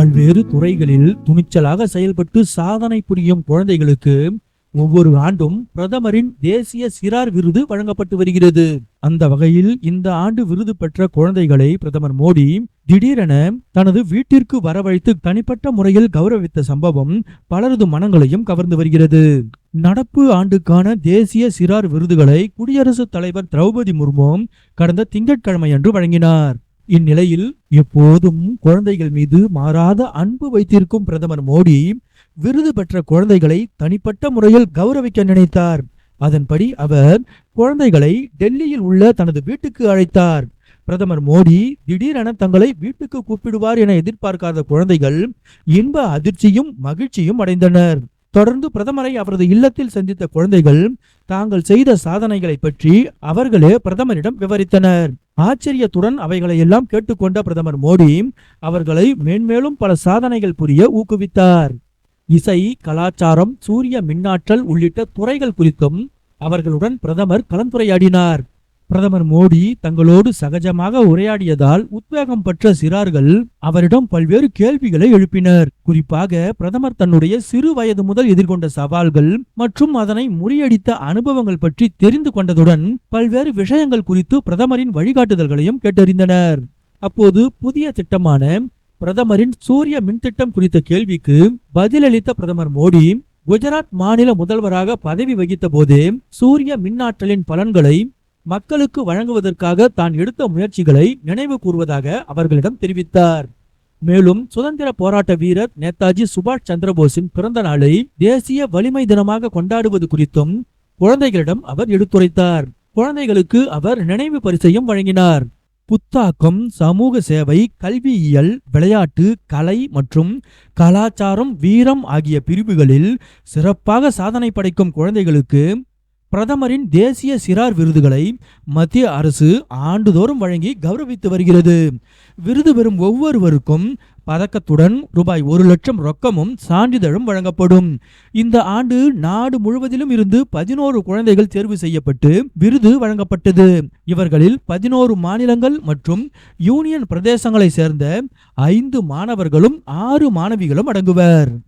பல்வேறு துறைகளில் துணிச்சலாக செயல்பட்டு சாதனை புரியும் குழந்தைகளுக்கு ஒவ்வொரு ஆண்டும் பிரதமரின் தேசிய சிறார் விருது வழங்கப்பட்டு வருகிறது. அந்த வகையில் இந்த ஆண்டு விருது பெற்ற குழந்தைகளை பிரதமர் மோடி திடீரென தனது வீட்டிற்கு வரவழைத்து தனிப்பட்ட முறையில் கௌரவித்த சம்பவம் பலரது மனங்களையும் கவர்ந்து வருகிறது. நடப்பு ஆண்டுக்கான தேசிய சிறார் விருதுகளை குடியரசுத் தலைவர் திரௌபதி முர்மு கடந்த திங்கட்கிழமை அன்று வழங்கினார். இந்நிலையில் எப்போதும் குழந்தைகள் மீது மாறாத அன்பு வைத்திருக்கும் பிரதமர் மோடி விருது பெற்ற குழந்தைகளை தனிப்பட்ட முறையில் கௌரவிக்க நினைத்தார். அதன்படி அவர் குழந்தைகளை டெல்லியில் உள்ள தனது வீட்டுக்கு அழைத்தார். பிரதமர் மோடி திடீரென தங்களை வீட்டுக்கு கூப்பிடுவார் என எதிர்பார்க்காத குழந்தைகள் இன்ப அதிர்ச்சியும் மகிழ்ச்சியும் அடைந்தனர். தொடர்ந்து பிரதமரை அவரது இல்லத்தில் சந்தித்த குழந்தைகள் தாங்கள் செய்த சாதனைகளை பற்றி அவர்களே பிரதமரிடம் விவரித்தனர். ஆச்சரியத்துடன் அவைகளை எல்லாம் கேட்டுக்கொண்ட பிரதமர் மோடி அவர்களை மேன்மேலும் பல சாதனைகள் புரிய ஊக்குவித்தார். இசை கலாச்சாரம் சூரிய மின்னாற்றல் உள்ளிட்ட துறைகள் குறித்தும் அவர்களுடன் பிரதமர் கலந்துரையாடினார். பிரதமர் மோடி தங்களோடு சகஜமாக உரையாடியதால் உத்வேகம் பெற்ற சிறார்கள் அவரிடம் பல்வேறு கேள்விகளை எழுப்பினர். குறிப்பாக பிரதமர் தன்னுடைய சிறு வயது முதல் எதிர்கொண்ட சவால்கள் மற்றும் அதனை முறியடித்த அனுபவங்கள் பற்றி தெரிந்து கொண்டதுடன் பல்வேறு விஷயங்கள் குறித்து பிரதமரின் வழிகாட்டுதல்களையும் கேட்டறிந்தனர். அப்போது புதிய திட்டமான பிரதமரின் சூரிய மின்திட்டம் குறித்த கேள்விக்கு பதிலளித்த பிரதமர் மோடி குஜராத் மாநில முதல்வராக பதவி வகித்த போதே சூரிய மின்னாற்றலின் பலன்களை மக்களுக்கு வழங்குவதற்காக தான் எடுத்த முயற்சிகளை நினைவு கூறுவதாக அவர்களிடம் தெரிவித்தார். மேலும் சுதந்திர போராட்ட வீரர் நேதாஜி சுபாஷ் சந்திரபோஸின் பிறந்த நாளை தேசிய வலிமை தினமாக கொண்டாடுவது குறித்தும் குழந்தைகளிடம் அவர் எடுத்துரைத்தார். குழந்தைகளுக்கு அவர் நினைவு பரிசையும் வழங்கினார். புத்தாக்கம் சமூக சேவை கல்வியியல் விளையாட்டு கலை மற்றும் கலாச்சாரம் வீரம் ஆகிய பிரிவுகளில் சிறப்பாக சாதனை படைக்கும் குழந்தைகளுக்கு பிரதமரின் தேசிய சிறார் விருதுகளை மத்திய அரசு ஆண்டுதோறும் வழங்கி கௌரவித்து வருகிறது. விருது பெறும் ஒவ்வொருவருக்கும் பதக்கத்துடன் ரூபாய் ஒரு லட்சம் ரொக்கமும் சான்றிதழும் வழங்கப்படும். இந்த ஆண்டு நாடு முழுவதிலும் இருந்து பதினோரு குழந்தைகள் தேர்வு செய்யப்பட்டு விருது வழங்கப்பட்டது. இவர்களில் பதினோரு மாநிலங்கள் மற்றும் யூனியன் பிரதேசங்களை சேர்ந்த ஐந்து மாணவர்களும் ஆறு மாணவிகளும் அடங்குவர்.